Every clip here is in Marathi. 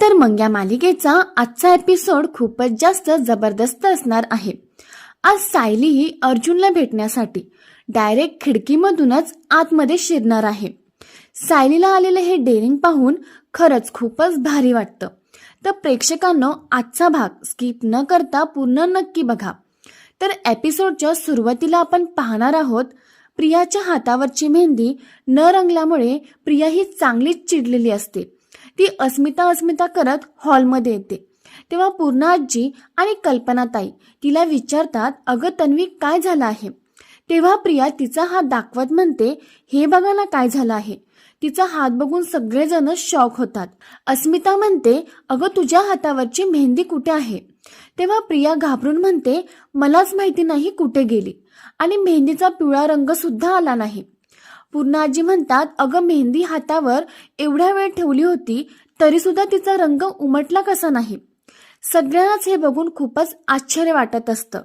तर मग या मालिकेचा आजचा एपिसोड खूपच जास्त जबरदस्त असणार आहे. आज सायली ही अर्जुनला भेटण्यासाठी डायरेक्ट खिडकीमधूनच आतमध्ये शिरणार आहे. सायलीला आलेलं हे डेअरिंग पाहून खरंच खूपच भारी वाटतं. तर प्रेक्षकांनो आजचा भाग स्किप न करता पूर्ण नक्की बघा. तर एपिसोडच्या सुरुवातीला आपण पाहणार आहोत प्रियाच्या हातावरची मेहंदी न रंगल्यामुळे प्रिया ही चांगलीच चिडलेली असते. ती अस्मिता अस्मिता करत हॉलमध्ये येते. तेव्हा पूर्ण आजी आणि कल्पनाताई तिला विचारतात अगं तन्वी काय झालं आहे? तेव्हा प्रिया तिचा हात दाखवत म्हणते हे बघा ना काय झालं आहे. तिचा हात बघून सगळेजण शॉक होतात. अस्मिता म्हणते अगं तुझ्या हातावरची मेहंदी कुठे आहे? तेव्हा प्रिया घाबरून म्हणते मलाच माहिती नाही कुठे गेली. आणि मेहंदीचा पिवळा रंग सुद्धा आला नाही. पूर्ण आजी म्हणतात अगं मेहंदी हातावर एवढ्या वेळ ठेवली होती तरी सुद्धा तिचा रंग उमटला कसा नाही. सगळ्यांनाच हे बघून खूपच आश्चर्य वाटत असतं.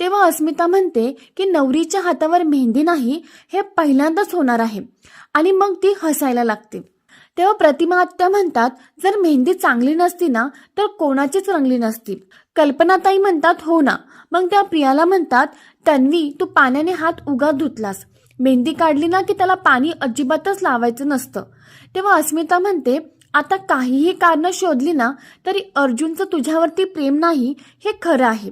तेव्हा अस्मिता म्हणते की नवरीच्या हातावर मेहंदी नाही हे पहिल्यांदाच होणार आहे. आणि मग ती हसायला लागते. तेव्हा प्रतिमा आत्या म्हणतात जर मेहंदी चांगली नसती ना तर कोणाचीच रंगली नसती. कल्पनाताई म्हणतात हो ना. मग त्या प्रियाला म्हणतात तन्वी तू पाण्याने हात उगा धुतलास. मेहंदी काढली ना की त्याला पाणी अजिबातच लावायचं नसतं. तेव्हा अस्मिता म्हणते आता काहीही कारणं शोधली ना तरी अर्जुनचं तुझ्यावरती प्रेम नाही हे खरं आहे.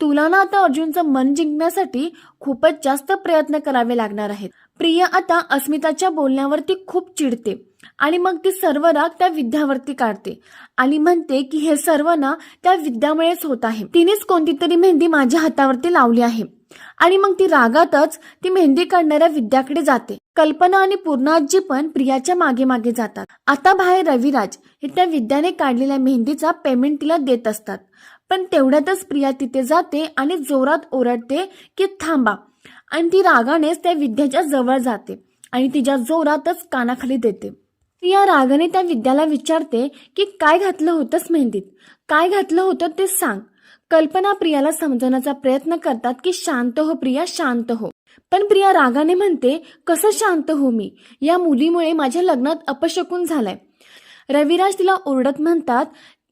तुला ना आता अर्जुनचं मन जिंकण्यासाठी खूपच जास्त प्रयत्न करावे लागणार आहेत. प्रिया आता अस्मिताच्या बोलण्यावरती खूप चिडते आणि मग ती सर्व राग त्या विद्यावरती काढते आणि म्हणते की हे सर्व ना त्या विद्यामुळेच होत आहे. तिनेच कोणती तरी मेहंदी माझ्या हातावरती लावली आहे. आणि मग ती रागातच ती मेहंदी काढणाऱ्या विद्याकडे जाते. कल्पना आणि पूर्णाजी पण प्रियाच्या मागे मागे जातात. आता बाहेर रविराज हे त्या विद्याने काढलेल्या मेहंदीचा पेमेंट तिला देत असतात. पण तेवढ्यातच प्रिया तिथे जाते आणि जोरात ओरडते की थांबा. आणि ती रागानेच त्या विद्याच्या जवळ जाते आणि तिच्या जोरातच कानाखाली देते. प्रिया रागाने त्या विद्याला विचारते की काय घातलं होतंस मेहंदीत? काय घातलं होतं ते सांग. कल्पना प्रियाला समजवण्याचा प्रयत्न करतात की शांत हो प्रिया शांत हो. पण प्रिया रागाने म्हणते कसं शांत हो मी? या मुलीमुळे माझ्या लग्नात अपशकून झालंय. रविराज तिला ओरडत म्हणतात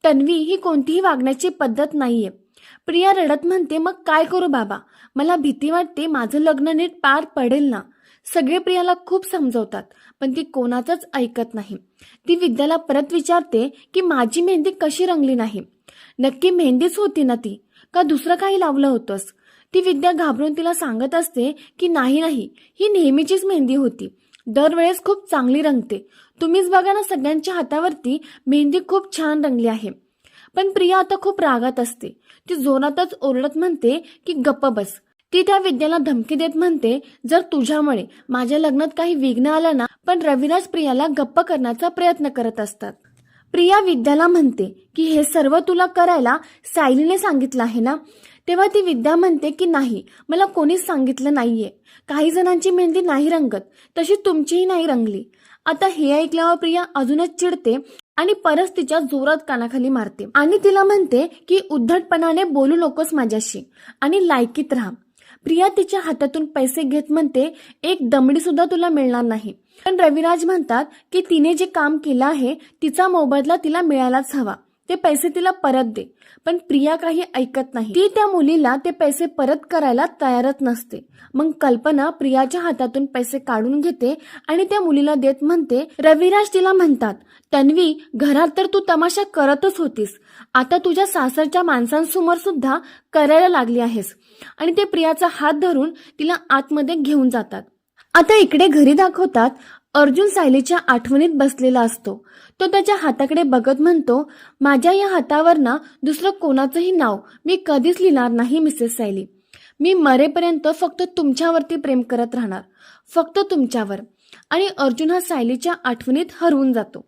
तन्वी ही कोणतीही वागण्याची पद्धत नाहीये. प्रिया रडत म्हणते मग काय करू बाबा? मला भीती वाटते माझं लग्न नीट पार पडेल ना. सगळे प्रियाला खूप समजवतात पण ती कोणाचंच ऐकत नाही. ती विद्याला परत विचारते की माझी मेहंदी कशी रंगली नाही? नक्की मेहंदीच होती ना ती. का दुसरं काही लावलं होतंस? ती विद्या घाबरून तिला सांगत असते की नाही नाही ही नेहमीचीच मेहंदी होती. दरवेळेस खूप चांगली रंगते. तुम्हीच बघा ना सगळ्यांच्या हातावरती मेहंदी खूप छान रंगली आहे. पण प्रिया आता खूप रागात असते. ती जोरातच ओरडत म्हणते की गप्प बस. ती त्या विद्याला धमकी देत म्हणते जर तुझ्यामुळे माझ्या लग्नात काही विघ्न आलं ना पण रविराज प्रियाला गप्प करण्याचा प्रयत्न करत असतात. प्रिया विद्याला म्हणते की हे सर्व तुला करायला सायलीने सांगितलं आहे ना? तेव्हा ती विद्या म्हणते की नाही मला कोणीच सांगितलं नाहीये. काही जणांची मेहंदी नाही रंगत तशी तुमचीही नाही रंगली. आता हे ऐकल्यावर प्रिया अजूनच चिडते आणि परत तिच्या जोरात कानाखाली मारते. आणि तिला म्हणते की उद्धटपणाने बोलू नकोस माझ्याशी आणि लायकीत राहा. प्रिया तिच्या हातातून पैसे घेत म्हणते एक दमडी सुद्धा तुला मिळणार नाही. पण रविराज म्हणतात की तिने जे काम केलं आहे तिचा मोबदला तिला मिळायलाच हवा. ते पैसे तिला परत दे. पण प्रिया काही ऐकत नाही. ती त्या मुलीला ते पैसे परत करायला तयारच नसते. मग कल्पना प्रियाच्या हातातून पैसे काढून घेते आणि त्या मुलीला देत म्हणते रविराज तिला म्हणतात तन्वी घरात तर तू तमाशा करतच होतीस. आता तुझ्या सासरच्या माणसांसमोर सुद्धा करायला लागली आहेस. आणि ते प्रियाचा हात धरून तिला आतमध्ये घेऊन जातात. आता इकडे घरी दाखवतात अर्जुन सायलीच्या आठवणीत बसलेला असतो. तो त्याच्या हाताकडे बघत म्हणतो माझ्या या हातावर ना दुसरं कोणाचंही नाव मी कधीच लिहिणार नाही मिसेस सायली. मी मरेपर्यंत फक्त तुमच्यावरती प्रेम करत राहणार. फक्त तुमच्यावर. आणि अर्जुन हा सायलीच्या आठवणीत हरवून जातो.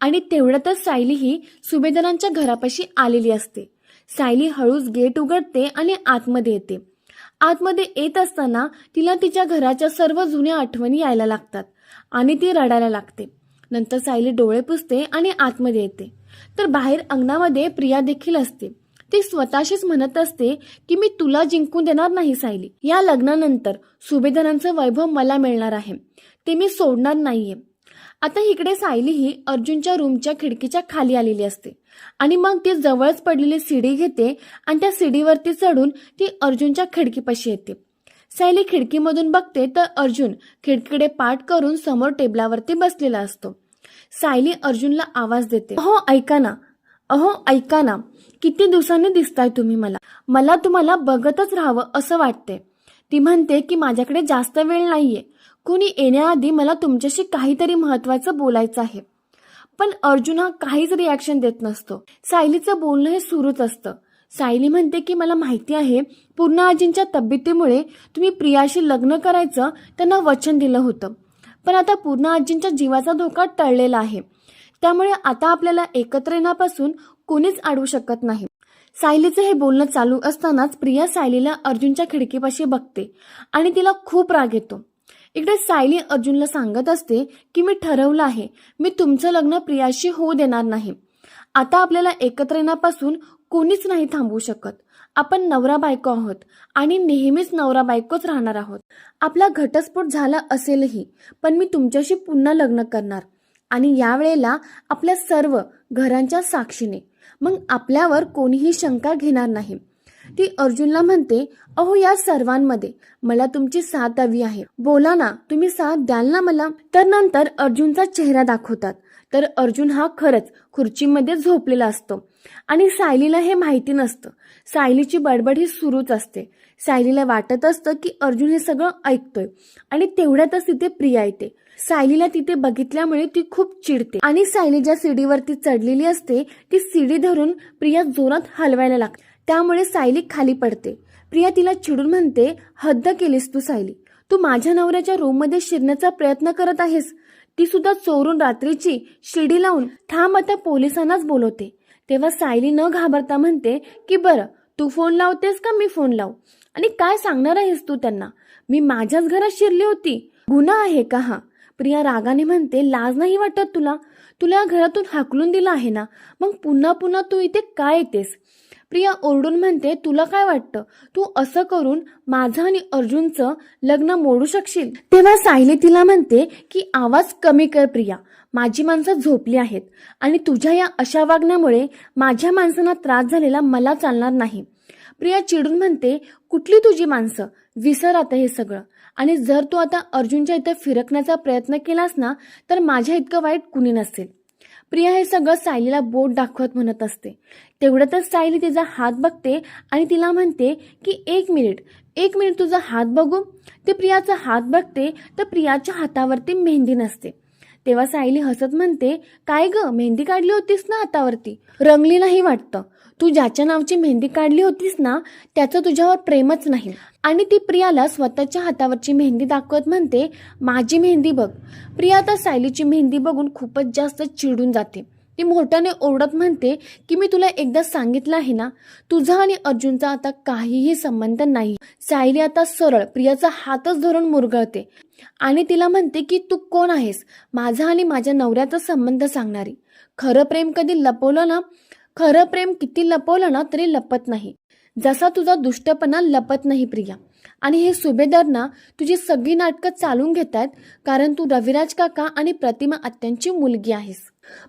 आणि तेवढ्यातच सायली ही सुभेदारांच्या घरापाशी आलेली असते. सायली हळूच गेट उघडते आणि आतमध्ये येते. आतमध्ये येत असताना तिला तिच्या घराच्या सर्व जुन्या आठवणी यायला लागतात आणि ती रडायला लागते. नंतर सायली डोळे पुसते आणि आतमध्ये येते. तर बाहेर अंगणामध्ये प्रिया देखील असते. ती स्वतःशीच म्हणत असते की मी तुला जिंकून देणार नाही सायली. या लग्नानंतर सुभेदारांचं वैभव मला मिळणार आहे. ते मी सोडणार नाहीये. आता इकडे सायली ही अर्जुनच्या रूमच्या खिडकीच्या खाली आलेली असते. आणि मग ती जवळच पडलेली सीडी घेते आणि त्या सीडीवरती चढून ती अर्जुनच्या खिडकीपाशी येते. सायली खिडकीमधून बघते तर अर्जुन खिडकीकडे पाठ करून समोर टेबलावरती बसलेला असतो. सायली अर्जुनला आवाज देते अहो ऐका ना. अहो ऐका ना. किती दिवसांनी दिसताय तुम्ही मला. मला तुम्हाला बघतच राहावं असं वाटते ती म्हणते की माझ्याकडे जास्त वेळ नाहीये. कोणी येण्याआधी मला तुमच्याशी काहीतरी महत्वाचं बोलायचं आहे. पण अर्जुन हा काहीच रिॲक्शन देत नसतो. सायलीचं बोलणं हे सुरूच असतं. सायली म्हणते की मला माहिती आहे पूर्ण आजींच्या तब्येतीमुळे तुम्ही प्रियाशी लग्न करायचं त्यांना वचन दिलं होतं. पण आता पूर्ण आजींच्या जीवाचा धोका टळलेला आहे. त्यामुळे आता आपल्याला एकत्र येण्यापासून कोणीच अडवू शकत नाही. सायलीचं हे बोलणं चालू असतानाच प्रिया सायलीला अर्जुनच्या खिडकीपाशी बघते आणि तिला खूप राग येतो. इकडे सायली अर्जुनला सांगत असते की मी ठरवलं आहे मी तुमचं लग्न प्रियाशी होऊ देणार नाही. आता आपल्याला एकत्र येण्यापासून कोणीच नाही थांबवू शकत. आपण नवरा बायको आहोत आणि नेहमीच नवरा बायकोच राहणार आहोत. आपला घटस्फोट झाला असेलही पण मी तुमच्याशी पुन्हा लग्न करणार. आणि यावेळेला आपल्या सर्व घरांच्या साक्षीने. मग आपल्यावर कोणीही शंका घेणार नाही. ती अर्जुनला म्हणते अहो या सर्वांमध्ये मला तुमची साथ हवी आहे. बोला ना तुम्ही साथ द्याल ना मला? तर नंतर अर्जुनचा चेहरा दाखवतात. तर अर्जुन हा खरंच खुर्चीमध्ये झोपलेला असतो. आणि सायलीला हे माहिती नसतं. सायलीची बडबड ही सुरूच असते. सायलीला वाटत असतं की अर्जुन हे सगळं ऐकतोय. आणि तेवढ्यातच तिथे प्रिया येते. सायलीला तिथे बघितल्यामुळे ती खूप चिडते. आणि सायली ज्या सीडीवरती चढलेली असते ती सीडी धरून प्रिया जोरात हलवायला लागते. त्यामुळे सायली खाली पडते. प्रिया तिला चिडून म्हणते हद्द केलीस तू सायली. तू माझ्या नवऱ्याच्या रूममध्ये शिरण्याचा प्रयत्न करत आहेस. ती सुद्धा चोरून रात्रीची शिडी लावून ठाम आता पोलिसांनाच बोलवते. तेव्हा सायली न घाबरता म्हणते की बरं तू फोन लावतेस का मी फोन लावू? आणि काय सांगणार आहेस तू त्यांना? मी माझ्याच घरात शिरली होती. गुन्हा आहे का हा? प्रिया रागाने म्हणते लाज नाही वाटत तुला? तुला या घरातून हाकलून दिलं आहे ना? मग पुन्हा पुन्हा तू इथे काय येतेस? प्रिया ओरडून म्हणते तुला काय वाटतं? तू असं करून माझं आणि अर्जुनचं लग्न मोडू शकशील? तेव्हा सायली तिला म्हणते की आवाज कमी कर प्रिया. माझी माणसं झोपली आहेत आणि तुझ्या या अशा वागण्यामुळे माझ्या माणसांना त्रास झालेला मला चालणार नाही. प्रिया चिडून म्हणते कुठली तुझी माणसं? विसर आता हे सगळं. आणि जर तू आता अर्जुनच्या इथं फिरकण्याचा प्रयत्न केलास ना तर माझ्या इतकं वाईट कुणी नसेल. प्रिया हे सगळं सायलीला बोट दाखवत म्हणत असते. तेवढ्यातच सायली तिचा हात बघते आणि तिला म्हणते की एक मिनिट. एक मिनिट तुझा हात बघू? ते प्रियाचा हात बघते तर प्रियाच्या हातावरती मेहंदी नसते. तेव्हा सायली हसत म्हणते काय ग मेहंदी काढली होतीस ना हातावरती रंगली नाही वाटतं. तू ज्याच्या नावची मेहंदी काढली होतीस ना त्याचं तुझ्यावर प्रेमच नाही. आणि ती प्रियाला स्वतःच्या हातावरची मेहंदी दाखवत म्हणते माझी मेहंदी बघ. प्रिया तर सायलीची मेहंदी बघून खूपच जास्त चिडून जाते. ती मोठ्याने ओरडत म्हणते की मी तुला एकदा सांगितलं आहे ना तुझा आणि अर्जुनचा आता काहीही संबंध नाही. सायली आता सरळ प्रियाचा हातच धरून मुरगळते आणि तिला म्हणते की तू कोण आहेस? माझा आणि माझ्या नवऱ्याचा संबंध सांगणारी. खरं प्रेम कधी लपवलं ना खरं प्रेम किती लपवलं ना तरी लपत नाही. जसा तुझा दुष्टपणा लपत नाही प्रिया. आणि हे सुभेदार ना तुझी सगळी नाटकं चालून घेत आहेत कारण तू रविराज काका आणि प्रतिमा आत्यांची मुलगी आहेस.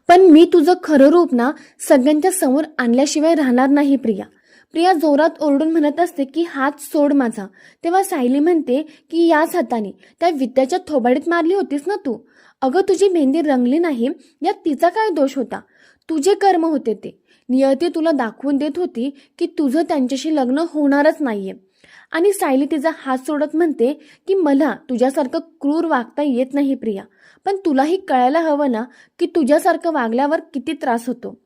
पण मी तुझं खरं रूप ना सगळ्यांच्या समोर आणल्याशिवाय राहणार नाही प्रिया. प्रिया जोरात ओरडून म्हणत असते की हात सोड माझा. तेव्हा सायली म्हणते की याच हाताने. त्या विद्याच्या थोबाडीत मारली होतीस ना तू? अगं तुझी मेहंदी रंगली नाही. यात तिचा काय दोष होता? तुझे कर्म होते ते. नियती तुला दाखवून देत होती की तुझं त्यांच्याशी लग्न होणारच नाहीये. आणि सायली तिचा हात सोडत म्हणते की मला तुझ्यासारखं क्रूर वागता येत नाही प्रिया. पण तुलाही कळायला हवं ना की तुझ्यासारखं वागल्यावर किती त्रास होतो.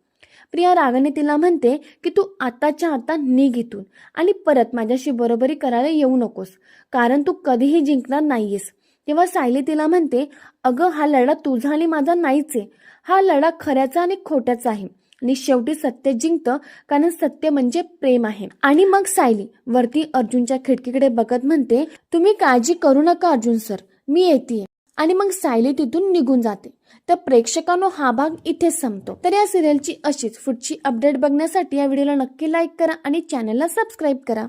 प्रिया रागाने तिला म्हणते की तू आताच्या आता निघ इथून आणि परत माझ्याशी बरोबरी करायला येऊ नकोस कारण तू कधीही जिंकणार नाहीयेस. तेव्हा सायली तिला म्हणते अगं हा लढा तुझा आणि माझा नाहीच आहे. हा लढा खऱ्याचा आणि खोट्याचा आहे. आणि शेवटी सत्य जिंकतं कारण सत्य म्हणजे प्रेम आहे. आणि मग सायली वरती अर्जुनच्या खिडकीकडे बघत म्हणते तुम्ही काळजी करू नका अर्जुन सर मी येते आणि मग सायली तिथून निघून जाते. तर प्रेक्षकांनो हा भाग इथेच संपतो. तर या सिरियलची अशीच पुढची अपडेट बघण्यासाठी या व्हिडिओला नक्की लाईक करा आणि चॅनलला सबस्क्राईब करा.